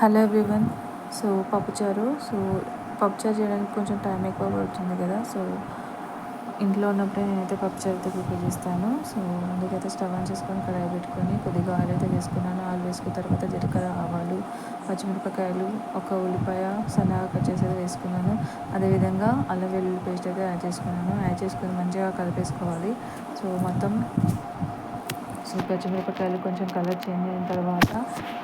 Hello everyone. So pappucharu. So pappucharu చేయడానికి కొంచెం time ఎక్కువ పడుతుంది కదా. సో ఇంట్లో ఉన్నప్పుడే నేనైతే పప్పుచారుతో ప్రిపేర్ చేస్తాను. సో అందుకైతే స్టవ్ ఆన్ చేసుకొని కడాయి పెట్టుకొని కొద్దిగా ఆయిల్ అయితే వేసుకున్నాను. ఆయిల్ వేసుకున్న తర్వాత జీలకర్ర ఆవాలు పచ్చిమిరపకాయలు ఒక ఉల్లిపాయ సన్నగా కట్ చేసేది వేసుకున్నాను. అదేవిధంగా అల్లం వెల్లుల్లి పేస్ట్ అయితే యాడ్ చేసుకున్నాను. యాడ్ చేసుకొని మంచిగా కలిపేసుకోవాలి. సో మొత్తం పచ్చిమిరపకాయలు కొంచెం కలర్ చేంజ్ అయిన తర్వాత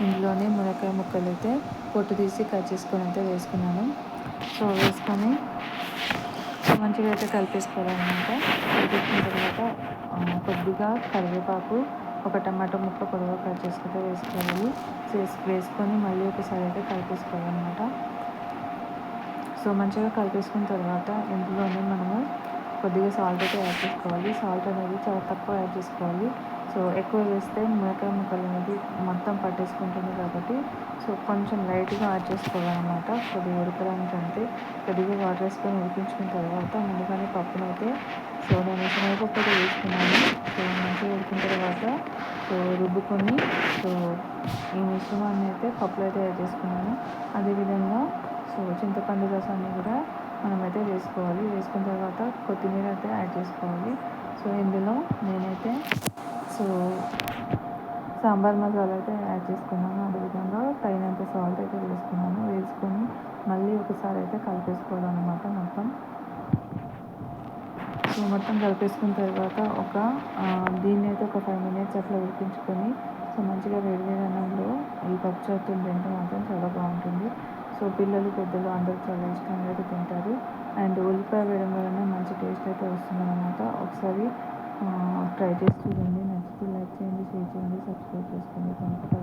ఇందులోనే మునక్కాయ ముక్కలు అయితే పొట్టు తీసి కట్ చేసుకొని అయితే వేసుకున్నాను. సో వేసుకొని మంచిగా అయితే కలిపేసుకోవాలన్నమాట. కలిపేసుకున్న తర్వాత కొద్దిగా కరివేపాకు ఒక టమాటో ముక్క పొడవుగా కట్ చేసుకుంటే వేసుకోవాలి. వేసుకొని మళ్ళీ ఒకసారి అయితే కలిపేసుకోవాలన్నమాట. సో మంచిగా కలిపేసుకున్న తర్వాత ఇందులోనే మనము కొద్దిగా సాల్ట్ అయితే యాడ్ చేసుకోవాలి. సాల్ట్ అనేది చాలా తక్కువ యాడ్ చేసుకోవాలి. సో ఎక్కువ వేస్తే మిరకాయ ముక్కలు అనేది మొత్తం పట్టేసుకుంటుంది కాబట్టి సో కొంచెం లైట్గా యాడ్ చేసుకోవాలన్నమాట. కొద్దిగా ఉడకడానికి అంతే. కొద్దిగా వాటర్ వేసుకొని ఉడికించుకున్న తర్వాత ముందుగానే పప్పునైతే సో నేను శనగపప్పు అయితే వేసుకున్నాను. సో మంచిగా ఉడికిన తర్వాత సో రుబ్బుకొని సో ఈ మిశ్రమాన్ని అయితే పప్పులో అయితే యాడ్ చేసుకున్నాను. అదేవిధంగా సో చింతపండు రసాన్ని కూడా మనమైతే వేసుకోవాలి వేసుకున్న తర్వాత కొత్తిమీర అయితే యాడ్ చేసుకోవాలి. సో ఇందులో నేనైతే సో సాంబార్ మసాలా అయితే యాడ్ చేసుకున్నాను. అదేవిధంగా తగినంత సాల్ట్ అయితే వేసుకున్నాను. వేసుకొని మళ్ళీ ఒకసారి అయితే కలిపేసుకోవాలన్నమాట మొత్తం. సో మొత్తం కలిపేసుకున్న తర్వాత ఒక దీన్ని అయితే ఒక ఫైవ్ మినిట్స్ అట్లా ఉడికించుకొని సో మంచిగా వేడి వేడి అన్నంలో ఈ పప్పు చేతులు తింటే మాత్రం చాలా బాగుంటుంది. సో పిల్లలు పెద్దలు అందరూ చాలా ఇష్టంగా అయితే తింటారు. అండ్ ఉల్లిపాయ వేయడం వలన మంచి టేస్ట్ అయితే వస్తుంది అనమాట ఒకసారి ట్రై చేసి చూడండి. నచ్చితే లైక్ చేయండి షేర్ చేయండి సబ్స్క్రైబ్ చేసుకోండి. Thank you